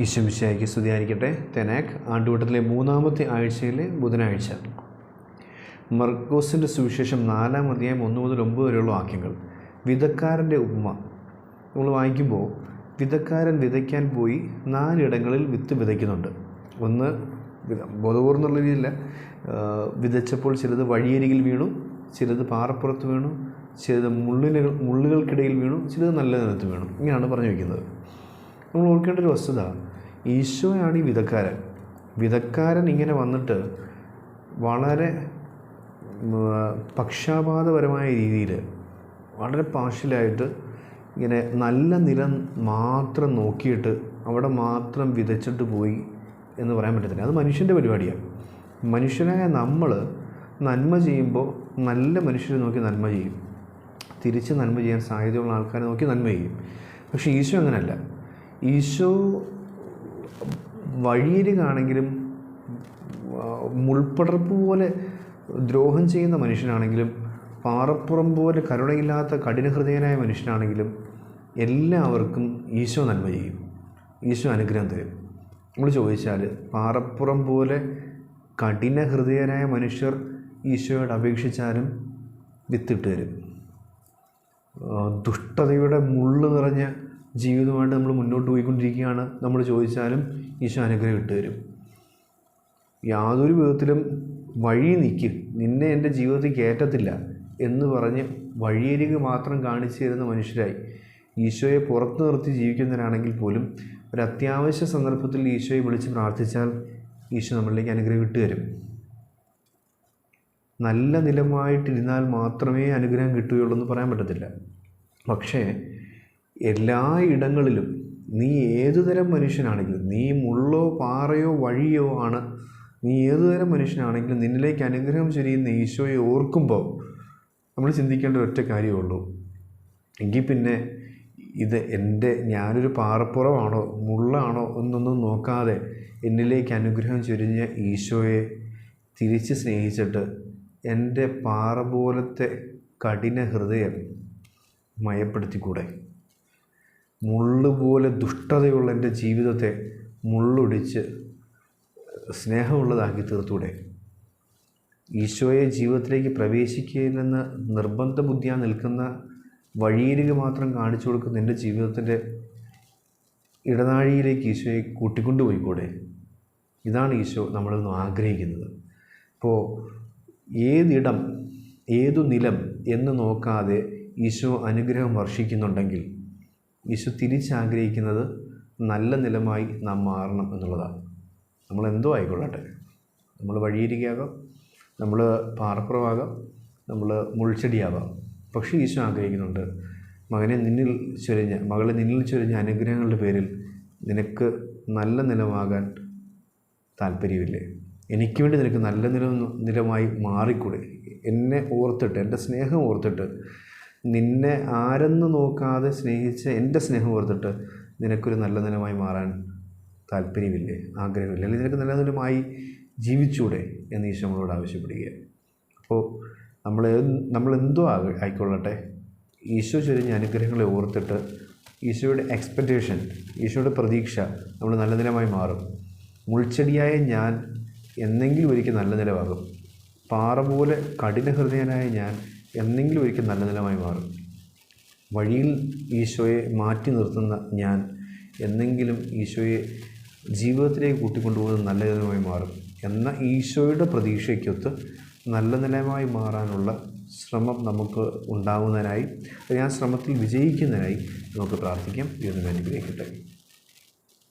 ഈശ്വമിശായിക്ക് സ്തുതിയായിരിക്കട്ടെ. തെനാക് ആണ്ടുവട്ടത്തിലെ മൂന്നാമത്തെ ആഴ്ചയിലെ ബുധനാഴ്ച. മർക്കോസിന്റെ സുവിശേഷം നാലാം അധ്യായം ഒന്ന് മുതൽ ഒമ്പത് വരെയുള്ള വാക്യങ്ങൾ. വിധക്കാരന്റെ ഉപമ. നമ്മൾ വായിക്കുമ്പോൾ വിധക്കാരൻ വിതയ്ക്കാൻ പോയി നാലിടങ്ങളിൽ വിത്ത് വിതയ്ക്കുന്നുണ്ട്. ഒന്ന് എന്നുള്ള രീതിയില്ല. വിതച്ചപ്പോൾ ചിലത് വഴിയരികിൽ വീണു ചിലത് പാറപ്പുറത്ത് വീണു ചിലത് മുള്ളിനുകൾ മുള്ളുകൾക്കിടയിൽ വീണു ചിലത് നല്ല നിലത്ത് വീണു. ഇങ്ങനെയാണ് പറഞ്ഞു വയ്ക്കുന്നത്. നമ്മൾ ഓർക്കേണ്ട ഒരു വസ്തുത ഈശോയാണ് ഈ വിധക്കാരൻ. വിധക്കാരൻ ഇങ്ങനെ വന്നിട്ട് വളരെ പക്ഷാപാതപരമായ രീതിയിൽ വളരെ പാർഷ്യലായിട്ട് ഇങ്ങനെ നല്ല നിലം മാത്രം നോക്കിയിട്ട് അവിടെ മാത്രം വിതച്ചിട്ട് പോയി എന്ന് പറയാൻ പറ്റത്തില്ല. അത് മനുഷ്യന്റെ പരിപാടിയാണ് മനുഷ്യനായ നമ്മൾ നന്മ ചെയ്യുമ്പോൾ നല്ല മനുഷ്യരെ നോക്കി നന്മ ചെയ്യും. തിരിച്ച് നന്മ ചെയ്യാൻ സാധ്യതയുള്ള ആൾക്കാരെ നോക്കി നന്മ ചെയ്യും. പക്ഷേ ഈശോ അങ്ങനെയല്ല ഈശോ വഴിയരികാണെങ്കിലും കാണെങ്കിലും മുൾപ്പടർപ്പ് പോലെ ദ്രോഹം ചെയ്യുന്ന മനുഷ്യനാണെങ്കിലും പാറപ്പുറം പോലെ കരുണയില്ലാത്ത കഠിനഹൃദയനായ മനുഷ്യനാണെങ്കിലും എല്ലാവർക്കും ഈശോ നന്മ ചെയ്യും. ഈശോ അനുഗ്രഹം തരും. നമ്മൾ ചോദിച്ചാൽ പാറപ്പുറം പോലെ കഠിനഹൃദയനായ മനുഷ്യർ ഈശോയോട് അപേക്ഷിച്ചാലും വിത്തിട്ട് തരും. ദുഷ്ടതയുടെ മുള്ളു നിറഞ്ഞ ജീവിതമായിട്ട് നമ്മൾ മുന്നോട്ട് പോയിക്കൊണ്ടിരിക്കുകയാണ്. നമ്മൾ ചോദിച്ചാലും ഈശോ അനുഗ്രഹം ഇട്ട് തരും യാതൊരു വിധത്തിലും വഴി നിൽക്കും നിന്നെ എന്റെ ജീവിതത്തിൽ കയറ്റത്തില്ല എന്ന് പറഞ്ഞ് വഴിയരികെ മാത്രം കാണിച്ചു തരുന്ന മനുഷ്യരായി ഈശോയെ പുറത്തു നിർത്തി ജീവിക്കുന്നവരാണെങ്കിൽ പോലും ഒരു അത്യാവശ്യ സന്ദർഭത്തിൽ ഈശോയെ വിളിച്ച് പ്രാർത്ഥിച്ചാൽ ഈശോ നമ്മളിലേക്ക് അനുഗ്രഹം ഇട്ട് തരും നല്ല നിലമായിട്ടിരുന്നാൽ മാത്രമേ അനുഗ്രഹം കിട്ടുകയുള്ളൂ എന്ന് പറയാൻ പറ്റത്തില്ല. പക്ഷേ എല്ലാ ഇടങ്ങളിലും നീ ഏതുതരം മനുഷ്യനാണെങ്കിലും നീ മുള്ളോ പാറയോ വഴിയോ ആണ്. നീ ഏതുതരം മനുഷ്യനാണെങ്കിലും നിന്നിലേക്ക് അനുഗ്രഹം ചൊരിയുന്ന ഈശോയെ ഓർക്കുമ്പോൾ നമ്മൾ ചിന്തിക്കേണ്ട ഒറ്റ കാര്യമേ ഉള്ളൂ എങ്കിൽ പിന്നെ ഇത് എന്റെ ഞാനൊരു പാറപ്പുറമാണോ മുള്ളാണോ എന്നൊന്നും നോക്കാതെ എന്നിലേക്ക് അനുഗ്രഹം ചൊരിഞ്ഞ ഈശോയെ തിരിച്ച് സ്നേഹിച്ചിട്ട് എന്റെ പാറ പോലത്തെ കഠിന ഹൃദയം മയപ്പെടുത്തിക്കൂടെ? മുള്ളുപോലെ ദുഷ്ടതയുള്ള എന്റെ ജീവിതത്തെ മുള്ളൊടിച്ച് സ്നേഹമുള്ളതാക്കി തീർത്തൂടെ? ഈശോയെ ജീവിതത്തിലേക്ക് പ്രവേശിക്കില്ലെന്ന് നിർബന്ധ ബുദ്ധിയാ നിൽക്കുന്ന വഴിയിലേക്ക് മാത്രം കാണിച്ചു കൊടുക്കുന്ന എന്റെ ജീവിതത്തിന്റെ ഇടനാഴിയിലേക്ക് ഈശോയെ കൂട്ടിക്കൊണ്ടുപോയിക്കൂടെ ഇതാണ് ഈശോ നമ്മളിൽ നിന്ന് ആഗ്രഹിക്കുന്നത്. ഇപ്പോൾ ഏതിടം ഏതു നിലം എന്ന് നോക്കാതെ ഈശോ അനുഗ്രഹം വർഷിക്കുന്നുണ്ടെങ്കിൽ ഈശോ തിരിച്ചാഗ്രഹിക്കുന്നത് നല്ല നിലമായി നാം മാറണം എന്നുള്ളതാണ്. നമ്മൾ എന്തോ ആയിക്കൊള്ളട്ടെ. നമ്മൾ വഴിയിരിക്കാകാം നമ്മൾ പാർപ്പുറമാകാം നമ്മൾ മുൾച്ചെടിയാവാം പക്ഷേ ഈശോ ആഗ്രഹിക്കുന്നുണ്ട് മകനെ നിന്നിൽ ചൊരിഞ്ഞ മകളെ നിന്നിൽ ചൊരിഞ്ഞ അനുഗ്രഹങ്ങളുടെ പേരിൽ നിനക്ക് നല്ല നിലമാകാൻ താല്പര്യമില്ലേ? എനിക്ക് വേണ്ടി നിനക്ക് നല്ല നില നിലമായി മാറിക്കൂടെ? എന്നെ ഓർത്തിട്ട് എന്റെ സ്നേഹം ഓർത്തിട്ട് നിന്നെ ആരെന്ന് നോക്കാതെ സ്നേഹിച്ച് എന്റെ സ്നേഹം ഓർത്തിട്ട് നിനക്കൊരു നല്ല നിലമായി മാറാൻ താല്പര്യമില്ലേ ആഗ്രഹമില്ല? അല്ലെങ്കിൽ നിനക്ക് നല്ല നിലമായി ജീവിച്ചൂടെ എന്ന് ഈശോ നമ്മളോട് ആവശ്യപ്പെടുകയാണ്. അപ്പോൾ നമ്മൾ നമ്മൾ എന്തോ ആയിക്കൊള്ളട്ടെ. ഈശോ ചൊരിഞ്ഞ അനുഗ്രഹങ്ങളെ ഓർത്തിട്ട് ഈശോയുടെ എക്സ്പെക്റ്റേഷൻ ഈശോയുടെ പ്രതീക്ഷ നമ്മൾ നല്ല നിലമായി മാറും. മുൾച്ചെടിയായ ഞാൻ എന്നെങ്കിലും ഒരിക്കൽ നല്ല നിലമാകും പാറ പോലെ കഠിനഹൃദയനായ ഞാൻ എന്നെങ്കിലും ഒരിക്കൽ നല്ല നിലമായി മാറും. വഴിയിൽ ഈശോയെ മാറ്റി നിർത്തുന്ന ഞാൻ എന്നെങ്കിലും ഈശോയെ ജീവിതത്തിലേക്ക് കൂട്ടിക്കൊണ്ടുപോകുന്ന നല്ല നിലമായി മാറും എന്ന ഈശോയുടെ പ്രതീക്ഷയ്ക്കൊത്ത് നല്ല നിലമായി മാറാനുള്ള ശ്രമം നമുക്ക് ഉണ്ടാകുന്നതിനായി ഞാൻ ശ്രമത്തിൽ വിജയിക്കുന്നതിനായി നമുക്ക് പ്രാർത്ഥിക്കാം. ഇതൊന്നും അനുഗ്രഹിക്കട്ടെ.